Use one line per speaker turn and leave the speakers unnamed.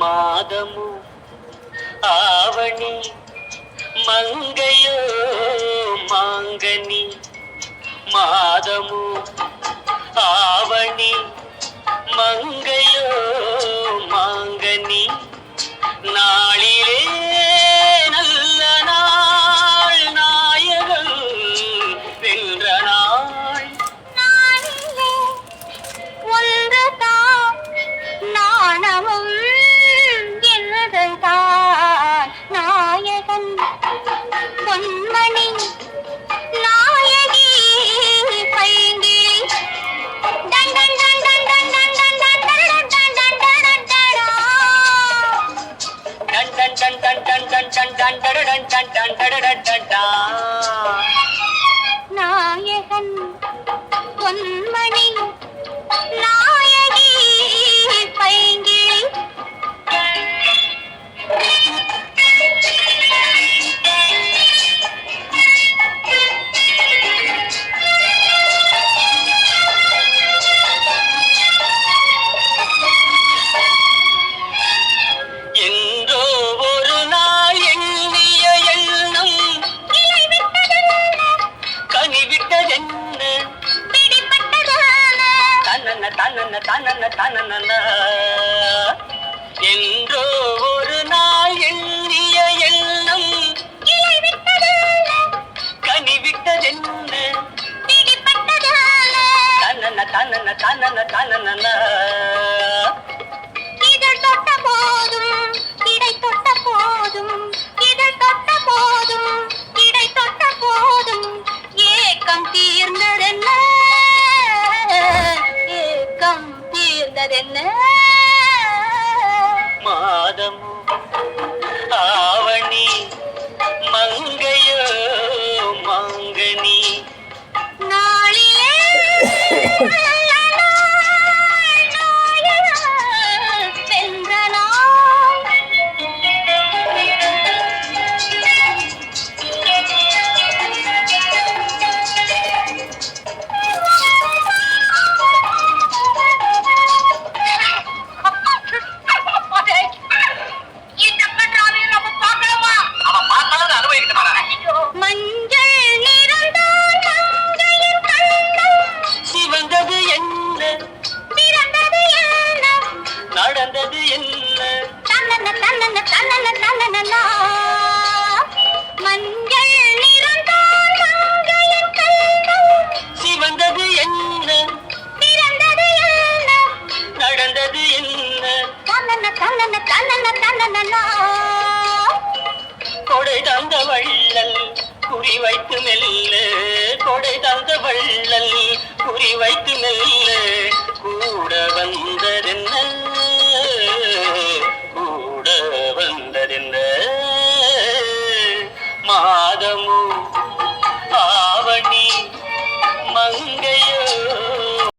ಮಾದಮು
ಆವಣಿ ಮಂಗಯೋ ಮಾಂಗನಿ ಮಾದಮು ಆ பொன்மணி நாயகி
பைங்கிழி
நாயகன்
பொன் தன தன தன என்றோ ஒரு நாள் எண்ணிய எண்ணம் கனிவிட்டதென்ன
தன தன தன தன மலரென்ன
மாதமோ ஆவணி மங்கையோ மங்கனி?
நாளிலே
கொடை தந்த வள்ளல் குறி வைத்து மெல்ல கொடை தந்த வள்ளல் குறி வைத்து மெல்ல கூட வந்ததென்ன கூட வந்ததென்ன மாதமோ